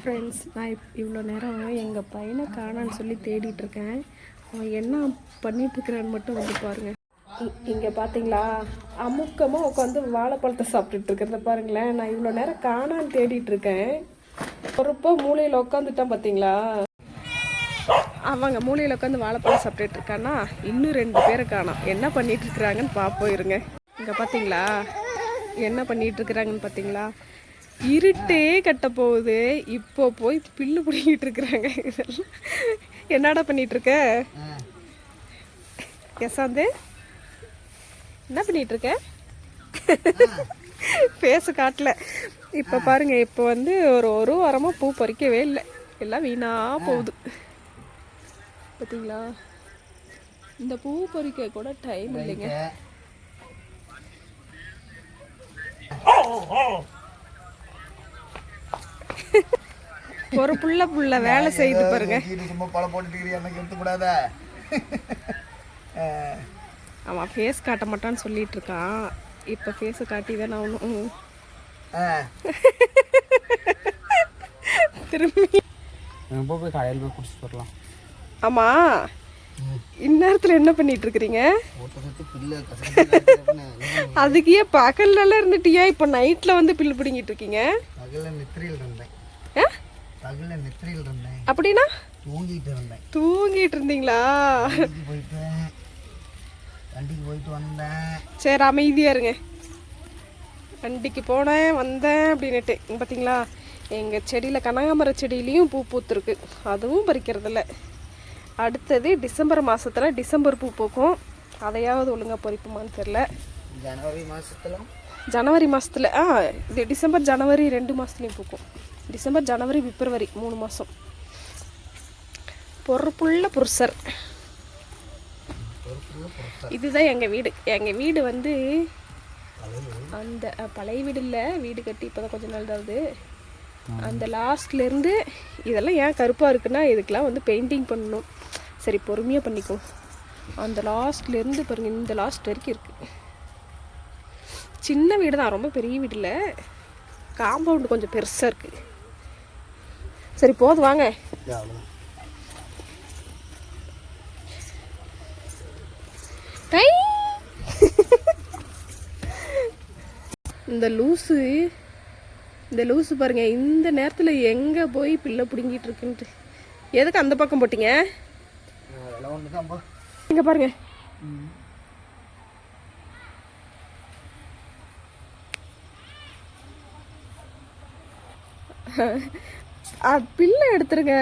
Friends நான் இப் இவ்வளோ நேரம் எங்கள் பையனை காணான்னு சொல்லி தேடிட்டு இருக்கேன் அவன் என்ன பண்ணிட்டு இருக்கிறான்னு மட்டும் வந்து பாருங்க. இங்கே பார்த்தீங்களா அமுக்கமாக உட்காந்து வாழைப்பழத்தை சாப்பிட்டுட்டு இருக்கிறத பாருங்களேன். நான் இவ்வளோ நேரம் காணான்னு தேடிட்டு இருக்கேன் பொறுப்பா மூலையில் உட்காந்துட்டான் பார்த்தீங்களா அவங்க மூலையில் உட்காந்து வாழைப்பழம் சாப்பிட்டுட்டு இருக்கானா இன்னும் ரெண்டு பேரை காணாம். என்ன பண்ணிட்டு இருக்கிறாங்கன்னு பார்ப்போம் இருங்க. இங்கே பார்த்தீங்களா என்ன பண்ணிட்டு இருக்கிறாங்கன்னு பார்த்தீங்களா இருட்டே கட்ட போகுது. இப்போ போய் பில்லு பிடிங்கிட்டு இருக்கிறாங்க. இதெல்லாம் என்னடா பண்ணிட்டு இருக்க? யசாந்து என்ன பண்ணிட்டு இருக்க? பேச காட்டல. இப்போ பாருங்க இப்போ வந்து ஒரு ஒரு வாரமாக பூ பறிக்கவே இல்லை. எல்லாம் வீணா போகுது. பார்த்தீங்களா இந்த பூ பறிக்க கூட டைம் இல்லைங்க. ஒரு புள்ள புள்ள வேலை செய்யுது பாருங்க. சும்மா பழம் போட்டுட்டு எனக்கு எடுத்து கூடாத அவன் ஃபேஸ் காட்ட மாட்டான்னு சொல்லிட்டு இருக்கான் இப்போ ஃபேஸை காட்டி தானே அவனும் திரும்பி. போய் கடையில் போய் குடிச்சிட்டு வரலாம். ஆமா. இந்நேரத்தில் என்ன பண்ணிட்டு இருக்கிறீங்க அதுக்கு ஏன் பகல்லலாம் இருந்துட்டியா இப்போ நைட்டில் வந்து பில்லு பிடுங்கிட்டு இருக்கீங்க பகல்ல நெத்திரியில் இருந்தேன். அப்படின்னா? தூங்கிட்டு இருந்தேன். தூங்கிட்டு இருந்தீங்களா? போயிட்டேன். வண்டிக்கு போயிட்டு வந்தேன். சரி அமைதியா இருங்க. வண்டிக்கு போனேன் வந்தேன் அப்படின்னுட்டு. பார்த்தீங்களா எங்கள் செடியில் கனகாமர செடியிலையும் பூ பூத்துருக்கு. அதுவும் பறிக்கிறதில்ல. அடுத்தது டிசம்பர் மாசத்துல டிசம்பர் பூ பூக்கும். அதையாவது ஒழுங்கா பறிப்போமான்னு தெரில ஜனவரி மாசத்துல? ஜனவரி மாதத்தில் ஆ இது டிசம்பர் ஜனவரி ரெண்டு மாதத்துலேயும் பூக்கும். டிசம்பர் ஜனவரி பிப்ரவரி மூணு மாதம் பொறுப்புள்ள புருஷர். இதுதான் எங்கள் வீடு. எங்கள் வீடு வந்து அந்த பழைய வீடு இல்லை வீடு கட்டி இப்போ தான் கொஞ்ச நாள் தான் ஆகுது. அந்த லாஸ்ட்லேருந்து இதெல்லாம் ஏன் கருப்பாக இருக்குன்னா இதுக்கெல்லாம் வந்து பெயிண்டிங் பண்ணணும். சரி பொறுமையாக பண்ணிக்கோ. அந்த லாஸ்ட்லேருந்து பாருங்கள் இந்த லாஸ்ட் வரைக்கும் இருக்குது சின்ன வீடு தான் ரொம்ப பெரிய வீடு இல்லை. காம்பவுண்டு கொஞ்சம் பெருசாக இருக்கு. சரி போதும் வாங்க. இந்த லூசு இந்த லூசு பாருங்க இந்த நேரத்தில் எங்கே போய் பிள்ளை பிடுங்கிட்டு இருக்குன்ட்டு. எதுக்கு அந்த பக்கம் போட்டீங்க? இங்கே பாருங்க. பில்லை எடுத்துருங்க.